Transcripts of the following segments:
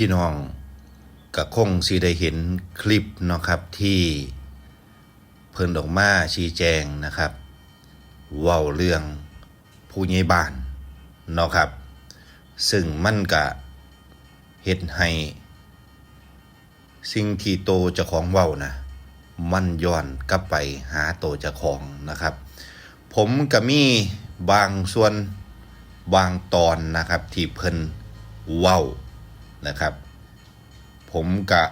พี่น้องก็คงสิได้เห็นคลิปเนาะครับที่เพิ่นออกมาชี้แจงนะครับเว้าเรื่องผู้ใหญ่บ้านเนาะครับ ซึ่งมันก็เฮ็ดให้ สิ่งที่โตจ้าของเว้านะมันย้อนกลับไปหาโตจ้าของนะครับ ผมก็มีบางส่วนบางตอนนะครับที่เพิ่นเว้า นะครับ ผมกะ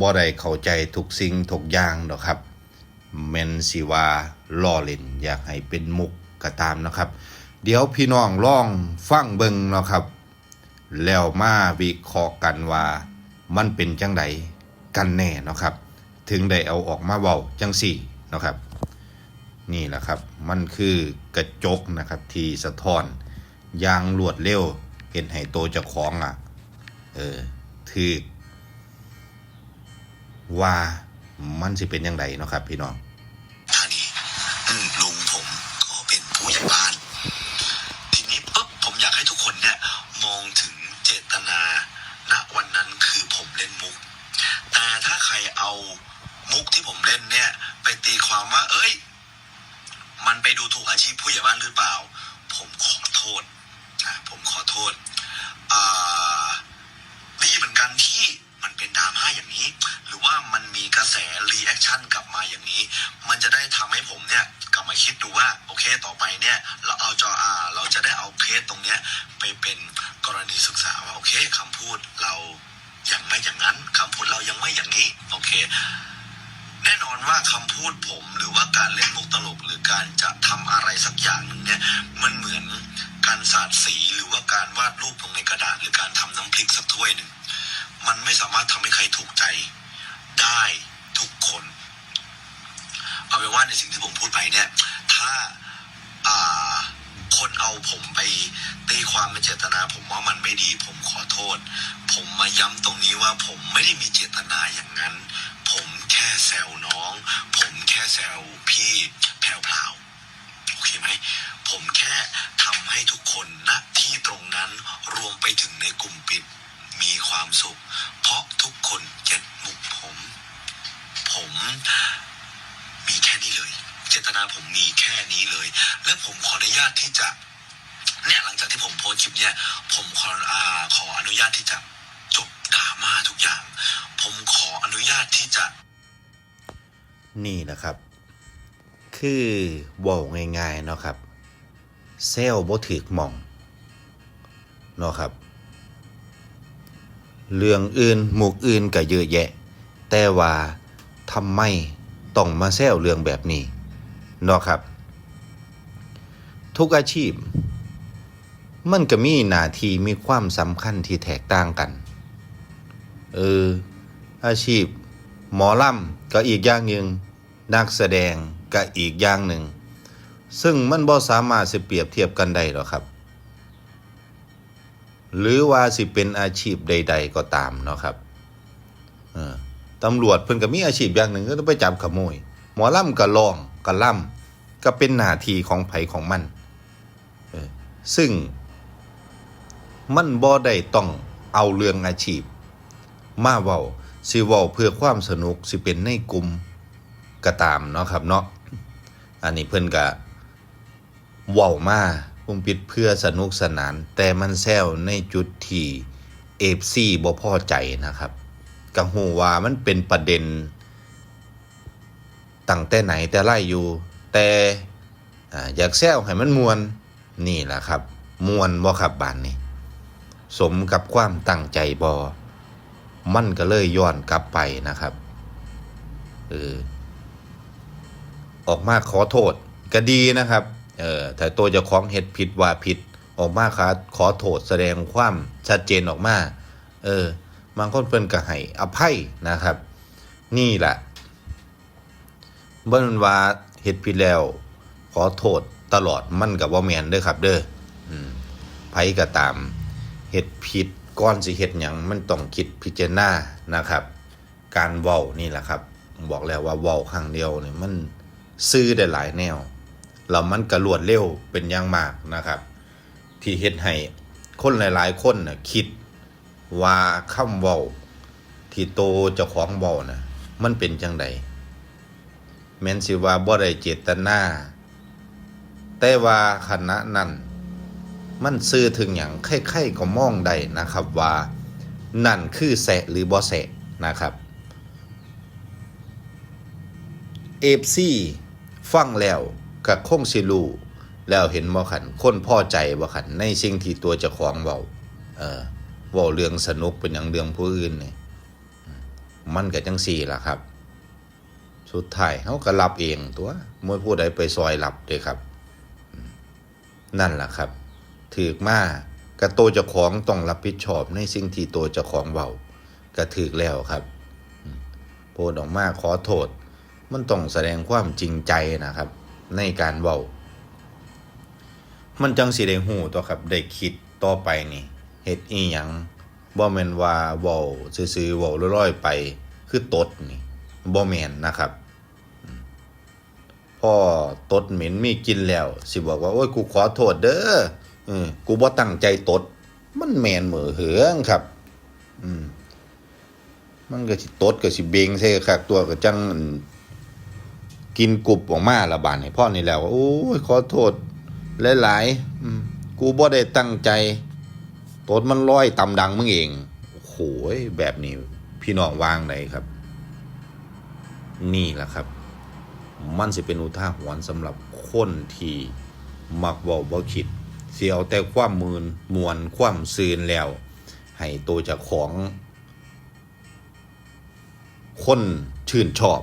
บ่ได้เข้าใจทุกสิ่งทุกอย่างดอกครับแม่นสิว่าล้อเล่น อยากให้เป็นมุกก็ตามนะครับ เดี๋ยวพี่น้องลองฟังเบิ่งเนาะครับ แล้วมาวิเคราะห์กันว่ามันเป็นจังไดกันแน่เนาะครับ ถึงได้เอาออกมาเว้าจังสี่เนาะครับ นี่แหละครับมันคือกระจกนะครับที่สะท้อนอยางรวดเร็วเห็นให้โตเจ้าของอะ เออถือว่ามันสิเป็นยังไงเนาะครับ พี่น้องธานีอืมลุงผมก็เป็นผู้ใหญ่บ้าน ทีนี้ปุ๊บผมอยากให้ทุกคนเนี่ยมองถึงเจตนาณวันนั้นคือผมเล่นมุก แต่ถ้าใครเอามุกที่ผมเล่นเนี่ย ไปตีความว่า เอ้ย มันไปดูถูกอาชีพผู้ใหญ่บ้านหรือเปล่า ผมขอโทษนะผมขอโทษอ่า กันที่มันเป็นดราม่าอย่างนี้ หรือว่ามันมีกระแสรีแอคชั่นกลับมาอย่างนี้ มันจะได้ทำให้ผมเนี่ยกลับมาคิดดูว่าโอเคต่อไปเนี่ย เราเอาจออาเราจะได้เอาเคสตรงเนี้ยไปเป็นกรณีศึกษาว่าโอเคคำพูดเรายังไม่อย่างนั้นคำพูดเรายังไม่อย่างนี้ โอเค แน่นอนว่าคำพูดผมหรือว่าการเล่นมุกตลกหรือการจะทำอะไรสักอย่างหนึ่งเนี่ยมันเหมือนการสาดสีหรือว่าการวาดรูปลงในกระดาษหรือการทำน้ำพริกสักถ้วยหนึ่ง มันไม่สามารถทำให้ใครถูกใจได้ทุกคน เอาเป็นว่าในสิ่งที่ผมพูดไปเนี่ย ถ้าอ่าคนเอาผมไปตีความเป็นเจตนา ผมว่ามันไม่ดี ผมขอโทษ ผมมาย้ำตรงนี้ว่าผมไม่ได้มีเจตนาอย่างนั้น ผมแค่แซวน้อง ผมแค่แซวพี่แพรวพราโอเคไหมผมแค่ทำให้ทุกคนณที่ตรงนั้นรวมไปถึงในกลุ่มปิด มีความสุข เพราะทุกคนเก็ตมุกผม ผมมีแค่นี้เลย เจตนาผมมีแค่นี้เลย และผมขออนุญาตที่จะ เนี่ยหลังจากที่ผมโพสต์คลิปเนี่ย ผมขออ่าขออนุญาตที่จะจบดราม่าทุกอย่าง ผมขออนุญาตที่จะ นี่นะครับ คือเว่าง่ายๆเนาะครับ เซลบ่ถึกมองเนาะครับ เรื่องอื่นหมุกอื่นก็เยอะแยะ แต่ว่าทำไมต้องมาแซวเรื่องแบบนี้เนาะครับ ทุกอาชีพ มันก็มีหน้าที่มีความสำคัญที่แตกต่างกัน เออ อาชีพ หมอลำก็อีกอย่างหนึ่งนักแสดงก็อีกอย่างหนึ่ง ซึ่งมันบ่สามารถสิเปรียบเทียบกันได้หรอกครับ หรือว่าสิเป็นอาชีพใด ๆ ก็ตามเนาะครับตำรวจเพิ่นก็มีอาชีพอย่างหนึ่งก็ต้องไปจับขโมย หมอลำก็ร้องก็ล่ำก็เป็นหน้าที่ของไผของมันซึ่งมันบ่ได้ต้องเอาเรื่องอาชีพ มาเว้าสิเว้าเพื่อความสนุกสิเป็นในกลุ่มก็ตามเนาะครับเนาะอันนี้เพิ่นก็เว้ามา ปุ่มปิดเพื่อสนุกสนาน แต่มันแซวในจุดที่เอฟซีบ่พอใจนะครับก็ฮู้ว่ามันเป็นประเด็นตั้งแต่ไหนแต่ไรอยู่ แต่ออยากแซวให้มันมวนนี่แหละครับ มวนบ่ครับบานนี้สมกับความตั้งใจบอมันก็เลยย้อนกลับไปนะครับเออออกมาขอโทษก็ดีนะครับ เออแต่ตัวจ้าของเห็ดผิดว่าผิดออกมาขอขอโทษแสดงความชัดเจนออกมา เออบางคนเพิ่นก็ให้อภัยนะครับ นี่แหละเบิ่นว่าเฮ็ดผิดแล้ว ขอโทษตลอดมันก็บ่แมนเด้อครับ เด้ออืมไผก็ตามเฮ็ดผิดก่อนสิเฮ็ดหยังมันต้องคิดพิจารณานะครับ การเว้านี่แหละครับ บอกแล้วว่าเว้าครั้งเดียวนี่มันซื้อได้หลายแนว แล้วมันก็รวดเร็วเป็นอย่างมากนะครับ ที่เฮ็ดให้คนหลาย ๆ คนน่ะคิดว่าคำเว้าที่โตเจ้าของเว้าน่ะมันเป็นจังไดแม้นสิว่าบ่ได้เจตนาแต่ว่าขณะนั้นมันซื่อถึงอย่างใครๆก็มองได้นะครับว่านั่นคือแสะหรือบ่แสะนะครับเอฟซีฟังแล้ว ก็คงสิรู้แล้วเห็นบ่ขันคนพ่อใจบ่ขันในสิ่งที่ตัวเจ้าของเว้าเออเว้าเรื่องสนุกเป็นอย่างเรื่องผู้อื่นนี่มันก็จังซี่ล่ะครับ สุดท้ายเขาก็รับเองตัวมวยผู้ใดไปซอยรับเด้ครับ นั่นล่ะครับถือกมากกระโตเจ้าของต้องรับผิดชอบในสิ่งที่ตัวเจ้าของเบากระถือกแล้วครับโพดออกมาขอโทษ มันต้องแสดงความจริงใจนะครับ ในการเบามันจังสิได้หูตัวครับได้คิดต่อไปนี่เฮ็ดอีหยังบ่แม่นว่าเว้าซื่อๆเว้าลอยๆไปคือตดนี่บ่แม่นนะครับพ่อตดเหม็นมีกินแล้ว สิบอกว่า โอ้ยกูขอโทษเด้อเออกูบ่ตั้งใจตด มันแมนเหมือเหืองครับ อืมมันก็สิตดก็สิเบงใส่คักตัวก็จัง กินกรุบออกมาละบาดให้พ่อนี่แล้วโอ้ยขอโทษหลายๆกูบ่ได้ตั้งใจตดมันลอยตำดังมึงเองโอ้โหแบบนี้ พี่น้องวางไหนครับ นี่แหละครับ มันสิเป็นอุทาหรณ์สำหรับคนที่มักเว้าบ่คิดเสียเอาแต่ความมืนมวนความซืนแล้ว ให้ตัวจากของ คนชื่นชอบ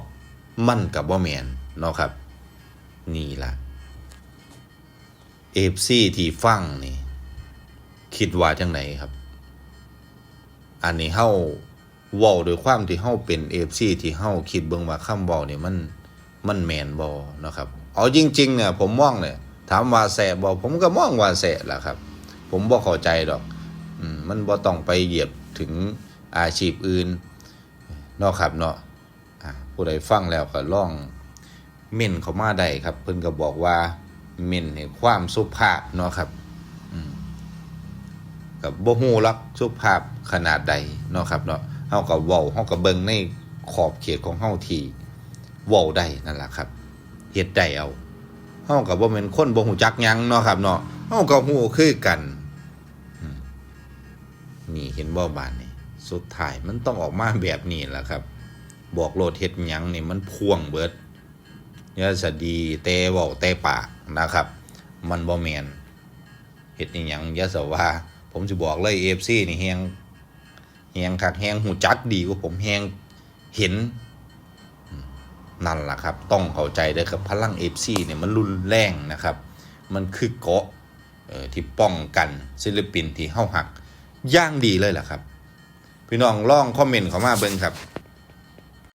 มันกับบ่าแมน เนาะครับ นี่ละเอฟซีที่ฟังนี่ คิดว่าจังไหนครับ อันนี้เฮาเว้าโดยความที่เฮาเป็น FC ที่เฮาคิดเบิ่งว่าคำเว้านี่ยมันมันแมนบ่เนาะครับ เอาจริงๆเนี่ยผมมองเนี่ยถามว่าแสบ่ผมก็มองว่าแสบล่ะครับ ผมบ่เข้าใจดอกอืมมันบ่ต้องไปเหยียบถึงอาชีพอื่นเนาะครับเนาะอ่าผู้ใดฟังแล้วก็ลอง เม่นเขามาได้ครับ เพิ่นก็บอกว่าเม่นให้ความสุภาพเนาะครับกับบ่ฮู้ลักสุภาพขนาดใดเนาะครับเนาะเฮาก็เว้าเฮาก็เบิ่งในขอบเขตของเฮาที่เว้าได้นั่นล่ะครับเฮ็ดได้เอาเฮาก็บ่แม่นคนบ่ฮู้จักหยังเนาะครับเนาะเฮาก็ฮู้คือกันนี่เห็นบ่บานนี่สุดท้ายมันต้องออกมาแบบนี้ล่ะครับ บอกโลดเฮ็ดหยังนี่มันพ่วงเบิด ยาสดีแต่เว้าแต่ปากนะครับ มันบ่แม่นเฮ็ดอีหยังยาสว่าผมสิบอกเลย AFC นี่แฮงแฮงคักแฮงหูจักดีกว่าผมแฮงเห็นนั่นล่ะครับ ต้องเข้าใจด้อครับพลัง AFC เนี่ยมันรุนแรงนะครับ มันคือเกาะเอ่อที่ป้องกันศิลปินที่เฮาหักย่างดีเลยล่ะครับ พี่น้องลองคอมเมนต์เข้ามาเบิ่งครับ